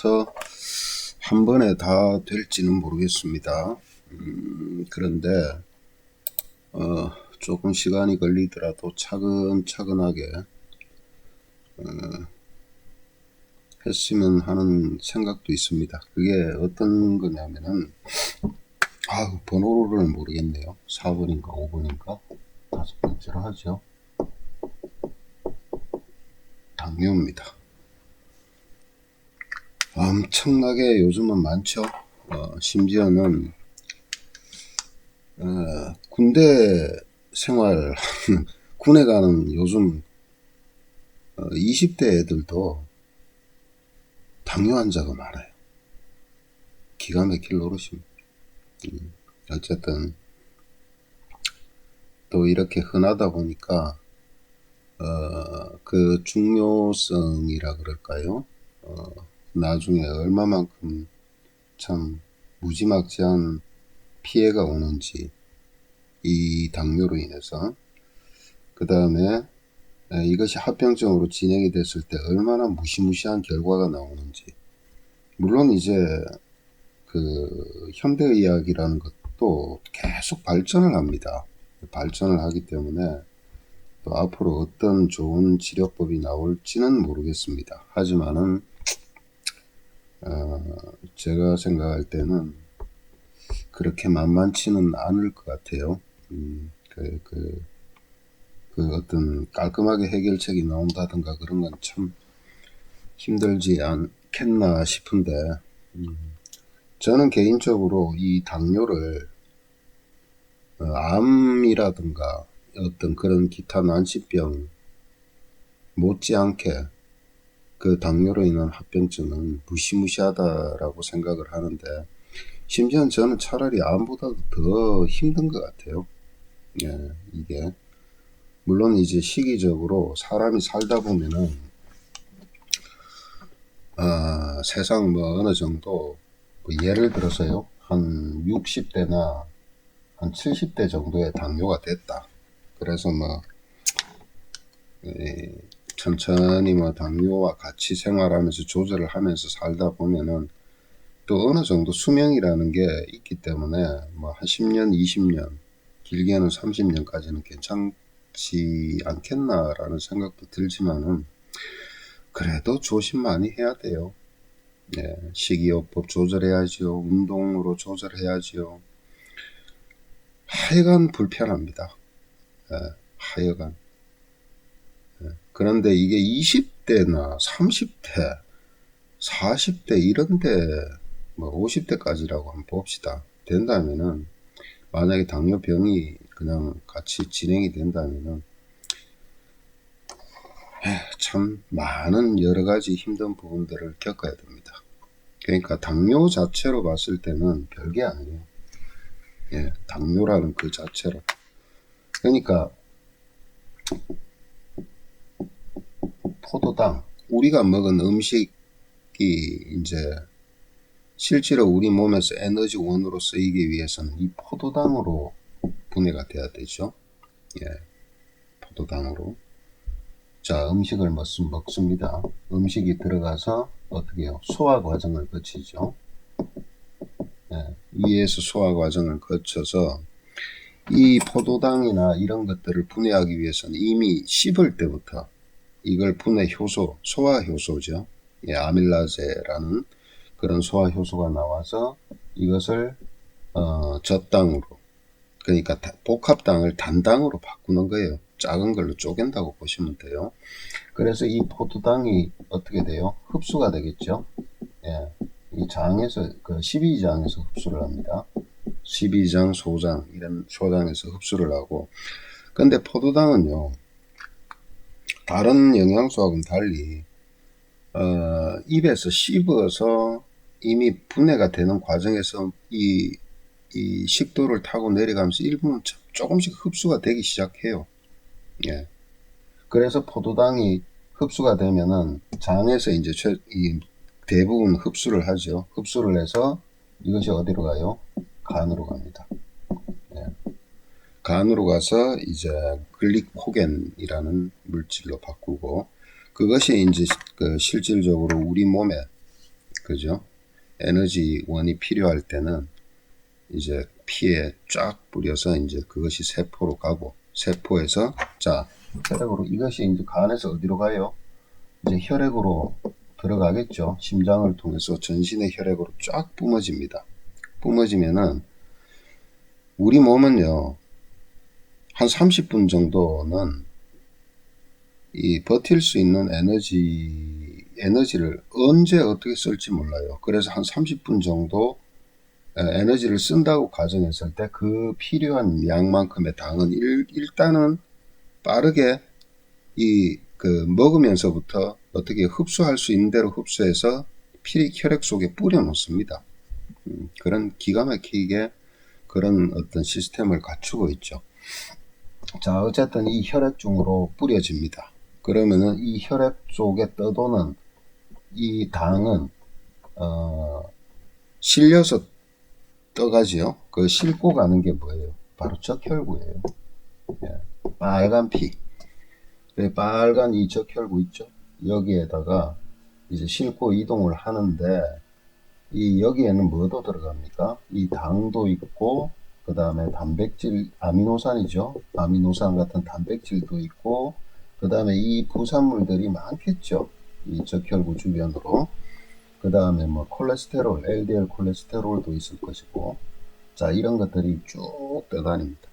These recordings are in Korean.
처음부터 한 번에 다 될지는 모르겠습니다. 음, 그런데 어, 조금 시간이 걸리더라도 차근차근하게 어, 했으면 하는 생각도 있습니다. 그게 어떤 거냐면은 아 번호를 모르겠네요. 4번인가 5번인가 다섯 번째로 하죠. 당뇨입니다. 엄청나게 요즘은 많죠. 어, 심지어는 어, 군대 생활 군에 가는 요즘 어, 20대 애들도 당뇨 환자가 많아요. 기가 막힐 노릇입니다. 음, 어쨌든 또 이렇게 흔하다 보니까 어, 그 중요성이라 그럴까요? 어, 나중에 얼마만큼 참 무지막지한 피해가 오는지 이 당뇨로 인해서 그 다음에 이것이 합병증으로 진행이 됐을 때 얼마나 무시무시한 결과가 나오는지 물론 이제 그 현대의학이라는 것도 계속 발전을 합니다. 발전을 하기 때문에 또 앞으로 어떤 좋은 치료법이 나올지는 모르겠습니다. 하지만은 어, 제가 생각할 때는 그렇게 만만치는 않을 것 같아요. 음, 그, 그, 그 어떤 깔끔하게 해결책이 나온다든가 그런 건 참 힘들지 않겠나 싶은데, 음, 저는 개인적으로 이 당뇨를 어, 암이라든가 어떤 그런 기타 난치병 못지않게 그 당뇨로 인한 합병증은 무시무시하다라고 생각을 하는데 심지어 저는 차라리 암보다도 더 힘든 것 같아요. 예, 이게 물론 이제 시기적으로 사람이 살다 보면은 아, 세상 뭐 어느 정도 뭐 예를 들어서요 한 60대나 한 70대 정도의 당뇨가 됐다. 그래서 뭐 에, 천천히 뭐 당뇨와 같이 생활하면서 조절을 하면서 살다 보면은 또 어느 정도 수명이라는 게 있기 때문에 뭐 한 10년, 20년, 길게는 30년까지는 괜찮지 않겠나라는 생각도 들지만은 그래도 조심 많이 해야 돼요. 예, 식이요법 조절해야지요. 운동으로 조절해야지요. 하여간 불편합니다. 예, 하여간. 예, 그런데 이게 20대나 30대, 40대 이런데 뭐 50대까지라고 한번 봅시다. 된다면은 만약에 당뇨병이 그냥 같이 진행이 된다면은 에, 참 많은 여러 가지 힘든 부분들을 겪어야 됩니다. 그러니까 당뇨 자체로 봤을 때는 별게 아니에요. 예, 당뇨라는 그 자체로. 그러니까 포도당 우리가 먹은 음식이 이제 실제로 우리 몸에서 에너지 원으로 쓰이기 위해서는 이 포도당으로 분해가 돼야 되죠. 예, 포도당으로. 자, 음식을 먹, 먹습니다. 음식이 들어가서 어떻게 해요? 소화 과정을 거치죠. 예, 위에서 소화 과정을 거쳐서 이 포도당이나 이런 것들을 분해하기 위해서는 이미 씹을 때부터 이걸 분해 효소, 소화 효소죠. 예, 아밀라제라는 그런 소화 효소가 나와서 이것을 어, 젖당으로 그러니까 복합당을 단당으로 바꾸는 거예요. 작은 걸로 쪼갠다고 보시면 돼요. 그래서 이 포도당이 어떻게 돼요? 흡수가 되겠죠. 예, 이 장에서 그 12장에서 흡수를 합니다. 12장, 소장 이런 소장에서 흡수를 하고 근데 포도당은요 다른 영양소하고는 달리 어, 입에서 씹어서 이미 분해가 되는 과정에서 이, 이 식도를 타고 내려가면서 일부는 조금씩 흡수가 되기 시작해요. 예. 그래서 포도당이 흡수가 되면은 장에서 이제 최, 이 대부분 흡수를 하죠. 흡수를 해서 이것이 어디로 가요? 간으로 갑니다. 예. 간으로 가서 이제 글리코겐이라는 물질로 바꾸고 그것이 이제 그 실질적으로 우리 몸에 그죠? 에너지원이 필요할 때는 이제 피에 쫙 뿌려서 이제 그것이 세포로 가고 세포에서 자 혈액으로 이것이 이제 간에서 어디로 가요? 이제 혈액으로 들어가겠죠. 심장을 통해서 전신의 혈액으로 쫙 뿜어집니다. 뿜어지면은 우리 몸은요 한 30분 정도는 이 버틸 수 있는 에너지 에너지를 언제 어떻게 쓸지 몰라요. 그래서 한 30분 정도 에, 에너지를 쓴다고 가정했을 때 그 필요한 양만큼의 당은 일, 일단은 빠르게 이 그 먹으면서부터 어떻게 흡수할 수 있는 대로 흡수해서 피 혈액 속에 뿌려 놓습니다. 음, 그런 기가 막히게 그런 어떤 시스템을 갖추고 있죠. 자, 어쨌든 이 혈액 중으로 뿌려집니다. 그러면은 이 혈액 속에 떠도는 이 당은 어, 실려서 떠가지요. 그 싣고 가는 게 뭐예요? 바로 적혈구예요. 예, 빨간 피. 그 빨간 이 적혈구 있죠? 여기에다가 이제 싣고 이동을 하는데 이 여기에는 뭐도 들어갑니까? 이 당도 있고 그 다음에 단백질 아미노산이죠. 아미노산 같은 단백질도 있고 그 다음에 이 부산물들이 많겠죠. 이 적혈구 주변으로. 그 다음에 뭐 콜레스테롤, LDL 콜레스테롤도 있을 것이고 자 이런 것들이 쭉 떠다닙니다.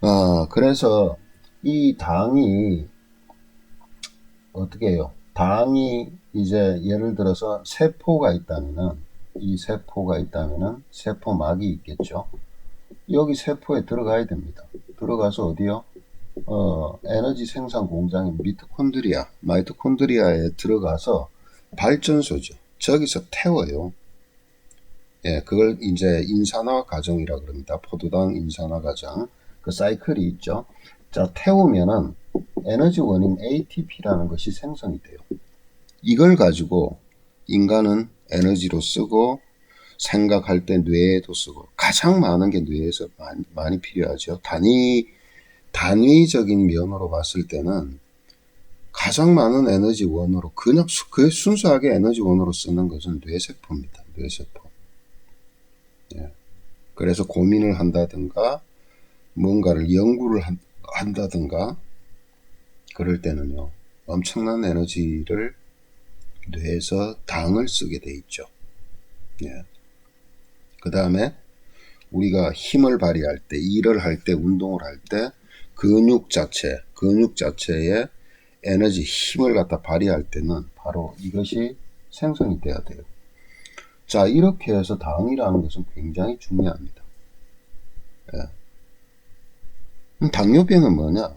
아 그래서 이 당이 어떻게 해요? 당이 이제 예를 들어서 세포가 있다면은 이 세포가 있다면은 세포막이 있겠죠. 여기 세포에 들어가야 됩니다. 들어가서 어디요? 어, 에너지 생산 공장인 미토콘드리아, 마이토콘드리아에 들어가서 발전소죠. 저기서 태워요. 예, 그걸 이제 인산화 과정이라 그럽니다. 포도당 인산화 과정. 그 사이클이 있죠. 자, 태우면은 에너지 원인 ATP라는 것이 생성이 돼요. 이걸 가지고 인간은 에너지로 쓰고 생각할 때 뇌에도 쓰고 가장 많은 게 뇌에서 많이, 많이 필요하죠. 단위 단위적인 면으로 봤을 때는 가장 많은 에너지 원으로 그냥 수, 그 순수하게 에너지 원으로 쓰는 것은 뇌세포입니다. 뇌세포. 예. 그래서 고민을 한다든가 뭔가를 연구를 한, 한다든가 그럴 때는요 엄청난 에너지를 뇌에서 당을 쓰게 돼 있죠. 예. 그 다음에 우리가 힘을 발휘할 때, 일을 할 때, 운동을 할 때 근육 자체, 근육 자체에 에너지, 힘을 갖다 발휘할 때는 바로 이것이 생성이 돼야 돼요. 자, 이렇게 해서 당이라는 것은 굉장히 중요합니다. 예. 당뇨병은 뭐냐?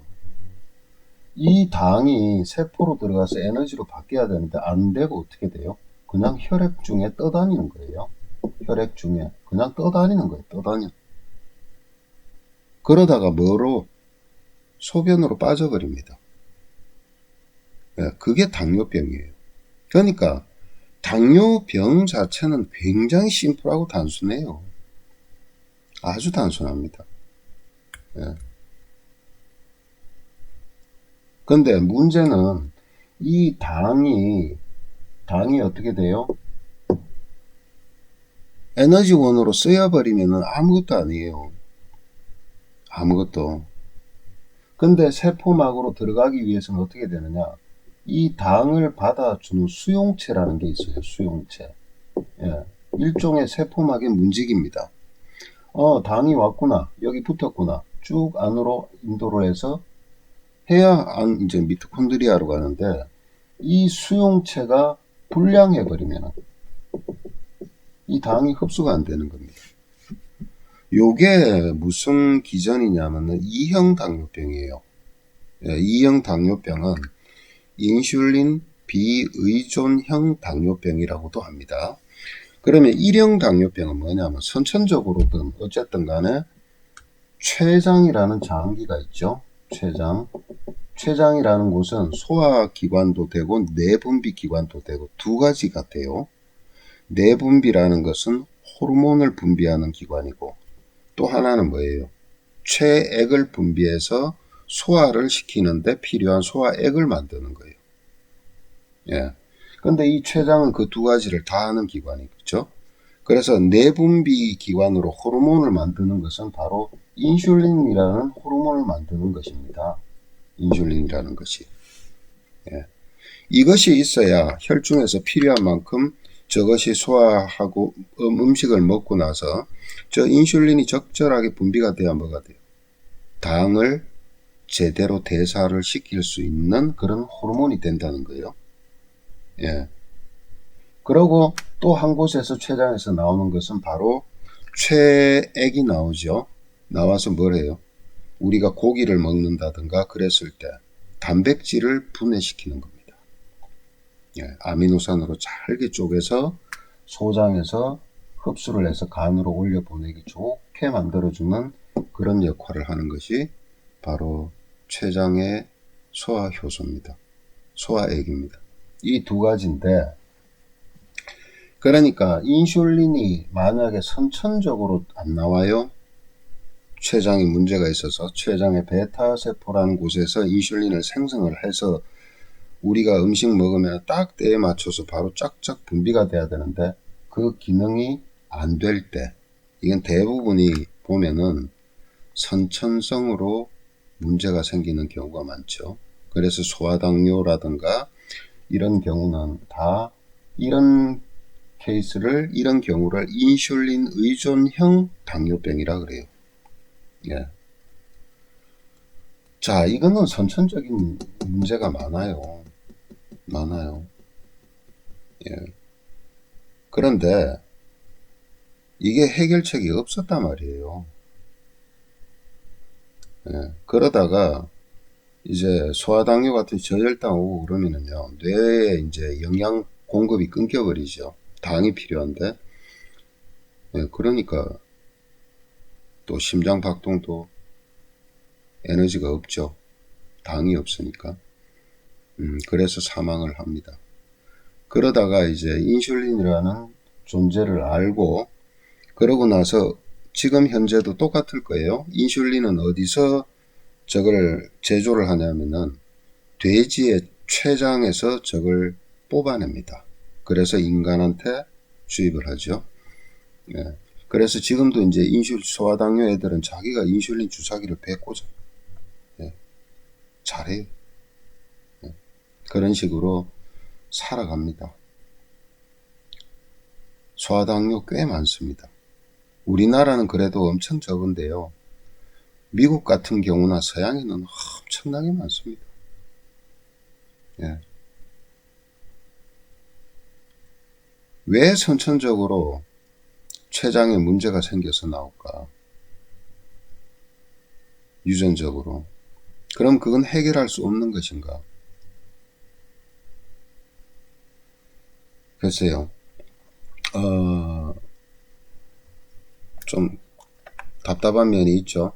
이 당이 세포로 들어가서 에너지로 바뀌어야 되는데 안 되고 어떻게 돼요? 그냥 혈액 중에 떠다니는 거예요. 혈액 중에 그냥 떠다니는 거예요. 떠다녀. 그러다가 뭐로 소변으로 빠져버립니다. 예, 그게 당뇨병이에요. 그러니까 당뇨병 자체는 굉장히 심플하고 단순해요. 아주 단순합니다. 예. 근데 문제는 이 당이 당이 어떻게 돼요? 에너지원으로 쓰여버리면 아무것도 아니에요. 아무것도. 근데 세포막으로 들어가기 위해서는 어떻게 되느냐? 이 당을 받아주는 수용체라는 게 있어요. 수용체. 예. 일종의 세포막의 문직입니다. 어, 당이 왔구나. 여기 붙었구나. 쭉 안으로 인도를 해서 해야 안 이제 미토콘드리아로 가는데 이 수용체가 불량해 버리면 이 당이 흡수가 안 되는 겁니다. 요게 무슨 기전이냐면은 이형 당뇨병이에요. 예, 이형 당뇨병은 인슐린 비의존형 당뇨병이라고도 합니다. 그러면 1형 당뇨병은 뭐냐면 선천적으로든 어쨌든 간에 췌장이라는 장기가 있죠. 췌장. 췌장이라는 곳은 소화기관도 되고 내분비 기관도 되고 두 가지 같아요. 내분비라는 것은 호르몬을 분비하는 기관이고 또 하나는 뭐예요? 췌액을 분비해서 소화를 시키는데 필요한 소화액을 만드는 거예요. 예. 근데 이 췌장은 그 두 가지를 다 하는 기관이죠. 그래서 내분비 기관으로 호르몬을 만드는 것은 바로 인슐린이라는 호르몬을 만드는 것입니다. 인슐린이라는 것이. 예. 이것이 있어야 혈중에서 필요한 만큼 저것이 소화하고 음, 음식을 먹고 나서 저 인슐린이 적절하게 분비가 돼야 뭐가 돼요? 당을 제대로 대사를 시킬 수 있는 그런 호르몬이 된다는 거예요. 예. 그러고 또 한 곳에서 췌장에서 나오는 것은 바로 췌액이 나오죠. 나와서 뭘 해요? 우리가 고기를 먹는다든가 그랬을 때 단백질을 분해시키는 겁니다. 예, 아미노산으로 잘게 쪼개서 소장에서 흡수를 해서 간으로 올려 보내기 좋게 만들어주는 그런 역할을 하는 것이 바로 췌장의 소화 효소입니다. 소화액입니다. 이 두 가지인데 그러니까 인슐린이 만약에 선천적으로 안 나와요. 췌장에 문제가 있어서 췌장의 베타 세포라는 곳에서 인슐린을 생성을 해서 우리가 음식 먹으면 딱 때에 맞춰서 바로 쫙쫙 분비가 돼야 되는데 그 기능이 안 될 때 이건 대부분이 보면은 선천성으로 문제가 생기는 경우가 많죠. 그래서 소화당뇨라든가 이런 경우는 다 이런 케이스를 이런 경우를 인슐린 의존형 당뇨병이라 그래요. 예. 자, 이거는 선천적인 문제가 많아요. 많아요. 예. 그런데 이게 해결책이 없었단 말이에요. 예. 그러다가 이제 소화당뇨 같은 저혈당 오고 그러면은요, 뇌에 이제 영양 공급이 끊겨버리죠. 당이 필요한데, 예, 그러니까 또 심장 박동도 에너지가 없죠. 당이 없으니까. 음, 그래서 사망을 합니다. 그러다가 이제 인슐린이라는 존재를 알고 그러고 나서 지금 현재도 똑같을 거예요. 인슐린은 어디서 저걸 제조를 하냐면은 돼지의 췌장에서 저걸 뽑아냅니다. 그래서 인간한테 주입을 하죠. 예. 그래서 지금도 이제 인슐 소화당뇨 애들은 자기가 인슐린 주사기를 배 꽂아. 예. 잘해요. 예. 그런 식으로 살아갑니다. 소화당뇨 꽤 많습니다. 우리나라는 그래도 엄청 적은데요. 미국 같은 경우나 서양에는 엄청나게 많습니다. 예. 왜 선천적으로 췌장에 문제가 생겨서 나올까? 유전적으로. 그럼 그건 해결할 수 없는 것인가? 글쎄요. 어, 좀 답답한 면이 있죠.